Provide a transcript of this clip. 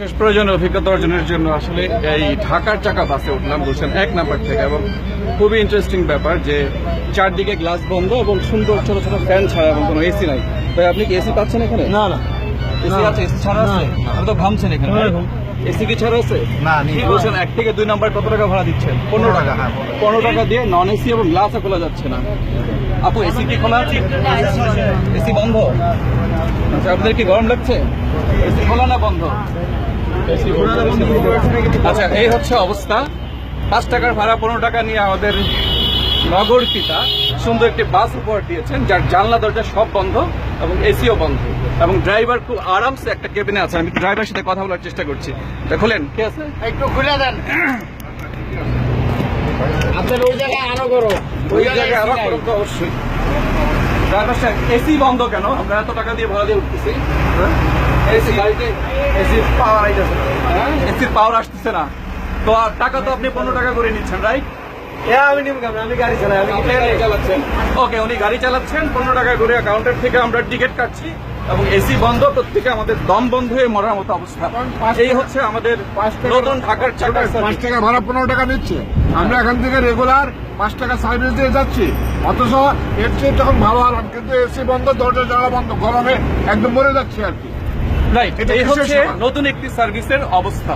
বিশেষ প্রয়োজনীয় অভিজ্ঞতা অর্জনের জন্য আসলে এই ঢাকার চাকা বাসে উঠলাম বলছেন এক নাম্বার থেকে এবং খুবই ইন্টারেস্টিং ব্যাপার যে চারদিকে গ্লাস বন্ধ এবং সুন্দর ছোট ছোট ফ্যান ছাড়া এবং কোনো এসি নাই। তাই আপনি কি এসি পাচ্ছেন এখানে? না না। এসি আছে এসি ছাড়া আছে? আপনি তো এখানে। হ্যাঁ। এসি কি ছাড়া আছে? না, নেই। গুলশান এক থেকে দুই নাম্বার কত টাকা ভাড়া দিচ্ছেন? পনেরো টাকা হ্যাঁ, পনেরো টাকা। দিয়ে নন এসি এবং গ্লাসও খোলা যাচ্ছে না। আপু এসি কি খোলা? আছে এসি বন্ধ? আচ্ছা আপনাদের কি গরম লাগছে? এসি এসি খোলা না বন্ধ? আচ্ছা এই হচ্ছে অবস্থা। পাঁচ টাকার ভাড়া পনেরো টাকা নিয়ে আমাদের নগর পিতা সুন্দর একটি বাস উপহার দিয়েছেন যার জানলা দরজা সব বন্ধ এবং এসিও বন্ধ। এবং ড্রাইভার খুব আরামসে একটা কেবিনে আছে। আমি ড্রাইভারের সাথে কথা বলার চেষ্টা করছি। তা খুলেন কে আছে? একটু খুলে দেন। আপনার ওই জায়গায় আলো করো। ওই জায়গায় আবার করুন তো অবশ্যই। ড্রাইভার সাহেব এসি বন্ধ কেন? আমরা এত টাকা দিয়ে ভাড়া দিয়ে উঠতেছি। এসি গাড়িতে এসির পাওয়ার আইতেছে। হ্যাঁ? এসির পাওয়ার আসতেছে না। তো আর টাকা তো আপনি পনেরো টাকা করে নিচ্ছেন রাইট চালাচ্ছেন। ওকে উনি গাড়ি চালাচ্ছেন পনেরো টাকা করে কাউন্টার থেকে আমরা টিকিট কাটছি এবং এসি বন্ধ প্রত্যেকে আমাদের দম বন্ধ হয়ে মরার মতো অবস্থা। এই হচ্ছে আমাদের নতুন ঢাকার চাকা পাঁচ টাকা ভাড়া পনেরো টাকা নিচ্ছে। আমরা এখান থেকে রেগুলার পাঁচ টাকা সার্ভিস দিয়ে যাচ্ছি। অথচ এর চেয়ে তখন ভালো হলাম কিন্তু এসি বন্ধ দরজা জানলা বন্ধ গরমে একদম মরে যাচ্ছি আর কি। রাইট এটা এই হচ্ছে নতুন একটি সার্ভিসের অবস্থা